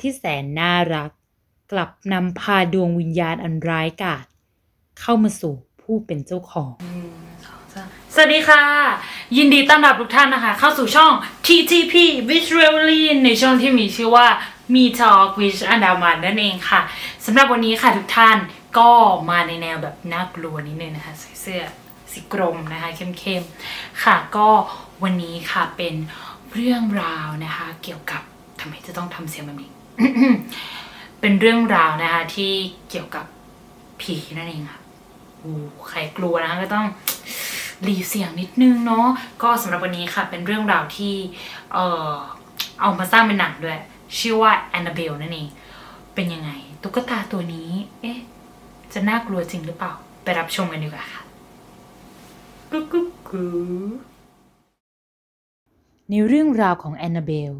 ที่แสนน่ารัก กลับนำพาดวงวิญญาณอันร้ายกาจเข้ามาสู่ผู้เป็นเจ้าของ สวัสดีค่ะ ยินดีต้อนรับทุกท่านนะคะ เข้าสู่ช่อง TTP Visually ในช่องที่มีชื่อว่า Me Talk with อันดามันนั่นเองค่ะสำหรับวันนี้ค่ะทุกท่านก็มาในแนวแบบน่ากลัวนิดนึงนะคะใส่เสื้อสีกรมนะคะเข้มๆค่ะก็วันนี้ค่ะเป็นเรื่องราวนะคะ เกี่ยวกับทำไมจะต้องทำเสียงแบบนี้ เป็นเรื่องราวนะคะที่เกี่ยวกับผีนั่นเองค่ะโอ้ใครกลัวนะคะก็ต้องหลีเสียงนิดนึงเนาะก็สำหรับวันนี้ค่ะ เป็นเรื่องราวที่เออเอามาสร้างเป็นหนังด้วย ชื่อว่าแอนนาเบลนั่นเอง เป็นยังไง ตุ๊กตาตัวนี้ เอ๊ะ จะน่ากลัวจริงหรือเปล่า ไปรับชมกันดีกว่าค่ะกุ๊กกุ๊กในเรื่องราวของแอนนาเบล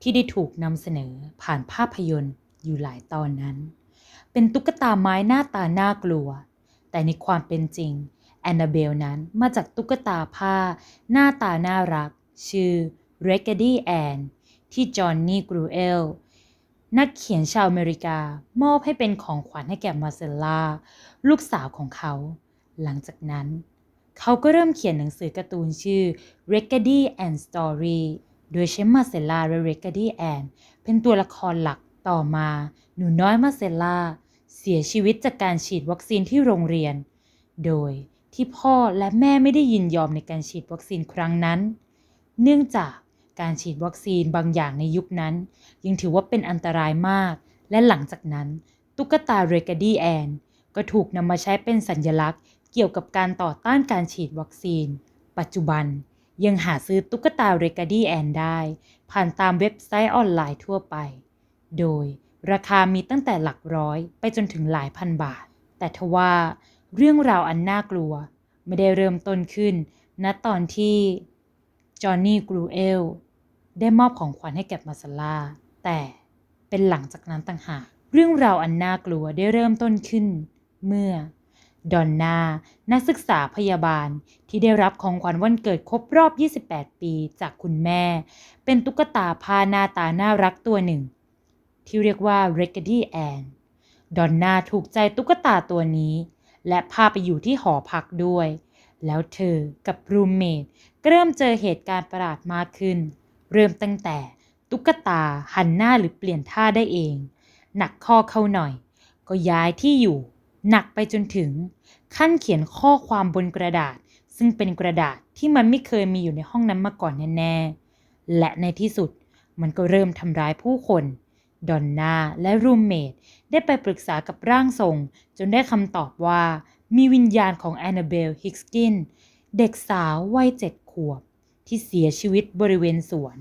ที่ได้ถูกนำเสนอผ่านภาพยนตร์อยู่หลายตอนนั้น เป็นตุ๊กตาไม้หน้าตาน่ากลัว แต่ในความเป็นจริงแอนนาเบลนั้นมาจากตุ๊กตาผ้า หน้าตาน่ารัก ชื่อ r e g g a d y Ann ที่จอห์นนี่กรูเอลนักเขียนชาวอเมริกา มอบให้เป็นของขวัญให้แก่มาเซลล่า ลูกสาวของเขา หลังจากนั้น เขาก็เริ่มเขียนหนังสือการ์ตูนชื่อ r e g g a d y and Story โดยใช้มาเซล่าและ r e g g a d y Ann เป็นตัวละครหลักต่อมา หนูน้อยมาเซลล่าเสียชีวิตจากการฉีดวัคซีนที่โรงเรียน โดยที่พ่อและแม่ไม่ได้ยินยอมในการฉีดวัคซีนครั้งนั้น เนื่องจากการฉีดวัคซีนบางอย่างในยุคนั้น ยังถือว่าเป็นอันตรายมาก และหลังจากนั้น ตุ๊กตาเรกาดีแอนก็ถูกนำมาใช้เป็นสัญลักษณ์เกี่ยวกับการต่อต้านการฉีดวัคซีน ปัจจุบัน ยังหาซื้อตุ๊กตาเรกาดี้แอนได้ ผ่านตามเว็บไซต์ออนไลน์ทั่วไป โดยราคามีตั้งแต่หลักร้อยไปจนถึงหลายพันบาท แต่ทว่าเรื่องราวอันน่ากลัว ไม่ได้เริ่มต้นขึ้นณตอนที่จอห์นนี่กรูเอลได้มอบของขวัญให้แก่มาซาล่าแต่เป็นหลังจากนั้นต่างหาก เรื่องราวอันน่ากลัวได้เริ่มต้นขึ้น เมื่อ ดอนนา นักศึกษาพยาบาลที่ได้รับของขวัญวันเกิดครบรอบ 28 ปีจากคุณแม่ เป็นตุ๊กตาผ้าหน้าตาน่ารักตัวหนึ่ง ที่เรียกว่า r e g g a d y Ann ดอนนาถูกใจตุ๊กตาตัวนี้ และพาไปอยู่ที่หอพักด้วย แล้วเธอกับรูมเมทก็เริ่มเจอเหตุการณ์ประหลาดมากขึ้น เริ่มตั้งแต่ตุ๊กตาหันหน้าหรือเปลี่ยนท่าได้เอง หนักข้อเข้าหน่อย ก็ย้ายที่อยู่ หนักไปจนถึง ขั้นเขียนข้อความบนกระดาษ ซึ่งเป็นกระดาษที่มันไม่เคยมีอยู่ในห้องนั้นมาก่อนแน่ๆ และในที่สุดมันก็เริ่มทำร้ายผู้คนดอนนาและรูมเมทได้ไปปรึกษากับร่างทรง จนได้คำตอบว่า มีวิญญาณของแอนนาเบลฮิกสกินเด็กสาววัยเจ็ดขวบ ที่เสียชีวิตบริเวณสวน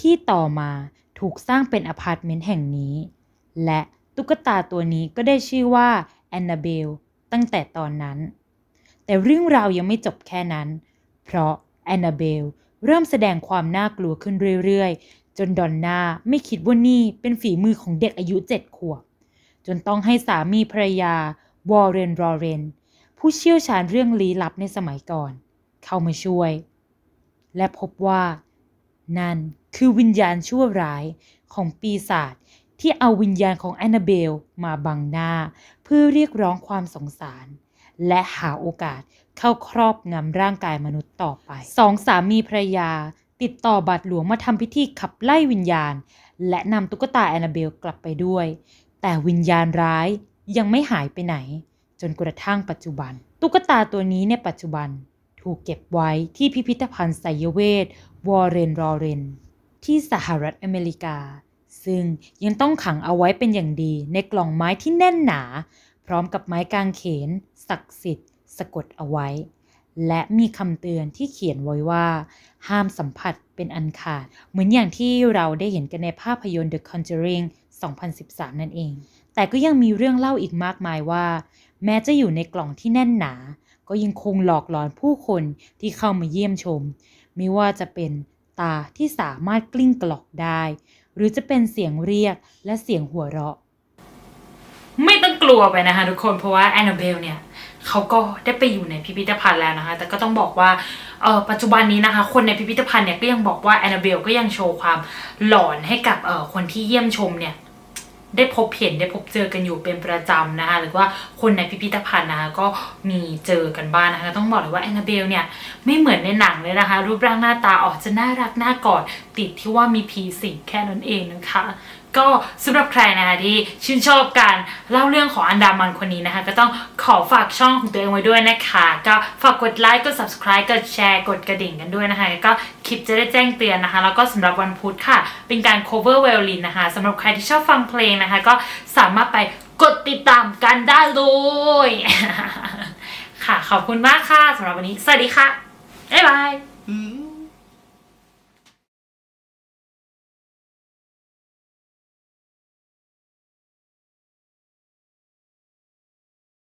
ที่ต่อมาถูกสร้างเป็นอพาร์ตเมนต์แห่งนี้ และตุ๊กตาตัวนี้ก็ได้ชื่อว่า แอนนาเบลตั้งแต่ตอนนั้น แต่เรื่องราวยังไม่จบแค่นั้น เพราะแอนนาเบลเริ่มแสดงความน่ากลัวขึ้นเรื่อยๆ จนดอนนาไม่คิดว่านี่เป็นฝีมือของเด็กอายุเจ็ดขวบ จนต้องให้สามีภรรยาวอร์เรนรอเรน ผู้เชี่ยวชาญเรื่องลี้ลับในสมัยก่อน เข้ามาช่วย และพบว่า นั่นคือวิญญาณชั่วร้ายของปีศาจ ที่เอาวิญญาณของแอนนาเบลมาบังหน้า เพื่อเรียกร้องความสงสาร และหาโอกาสเข้าครอบงำร่างกายมนุษย์ต่อไปสองสามีภรรยา ติดต่อบาทหลวงมาทำพิธีขับไล่วิญญาณ และนำตุ๊กตาแอนนาเบลกลับไปด้วย แต่วิญญาณร้ายยังไม่หายไปไหน จนกระทั่งปัจจุบัน ตุ๊กตาตัวนี้ในปัจจุบันถูกเก็บไว้ที่พิพิธภัณฑ์ไสยเวทวอร์เรนรอเรน ที่สหรัฐอเมริกา ซึ่งยังต้องขังเอาไว้เป็นอย่างดีในกล่องไม้ที่แน่นหนา พร้อมกับไม้กางเขน ศักดิ์สิทธิ์ สะกดเอาไว้ และมีคำเตือนที่เขียนไว้ว่า ห้ามสัมผัสเป็นอันขาด เหมือนอย่างที่เราได้เห็นกันในภาพยนตร์ The Conjuring 2013 นั่นเอง แต่ก็ยังมีเรื่องเล่าอีกมากมายว่า แม้จะอยู่ในกล่องที่แน่นหนา ก็ยังคงหลอกหลอนผู้คนที่เข้ามาเยี่ยมชม ไม่ว่าจะเป็นตาที่สามารถกลิ้งกลอกได้ หรือจะเป็นเสียงเรียกและเสียงหัวเราะ ไม่ต้องกลัวไปนะคะทุกคนเพราะว่าแอนนาเบลเนี่ยเขาก็ได้ไปอยู่ในพิพิธภัณฑ์แล้วนะคะ แต่ก็ต้องบอกว่าเออปัจจุบันนี้นะคะ คนในพิพิธภัณฑ์เนี่ยก็ยังบอกว่าแอนนาเบลก็ยังโชว์ความหลอนให้กับเออคนที่เยี่ยมชมเนี่ย ได้พบเห็นได้พบเจอกันอยู่เป็นประจำนะคะหรือว่าคนในพิพิธภัณฑ์นะคะก็มีเจอกันบ้างนะคะต้องบอกเลยว่าแอนนาเบลเนี่ยไม่เหมือนในหนังเลยนะคะ รูปร่างหน้าตาออกจะน่ารักน่ากอดติดที่ว่ามีผีสิงแค่นั้นเองนะคะ ก็สำหรับใครนะคะที่ชื่นชอบการเล่าเรื่องของอันดามันคนนี้นะคะ ก็ต้องขอฝากช่องของตัวเองไว้ด้วยนะคะ ก็ฝากกดไลค์กด subscribe กดแชร์กดกระดิ่งกันด้วยนะคะแล้วก็คลิปจะได้แจ้งเตือนนะคะ แล้วก็สำหรับวันพุธค่ะ เป็นการ cover violin นะคะสำหรับใครที่ชอบฟังเพลงนะคะ ก็สามารถไปกดติดตามกันได้เลยค่ะขอบคุณมากค่ะสำหรับวันนี้ สวัสดีค่ะบ๊ายบาย Mm.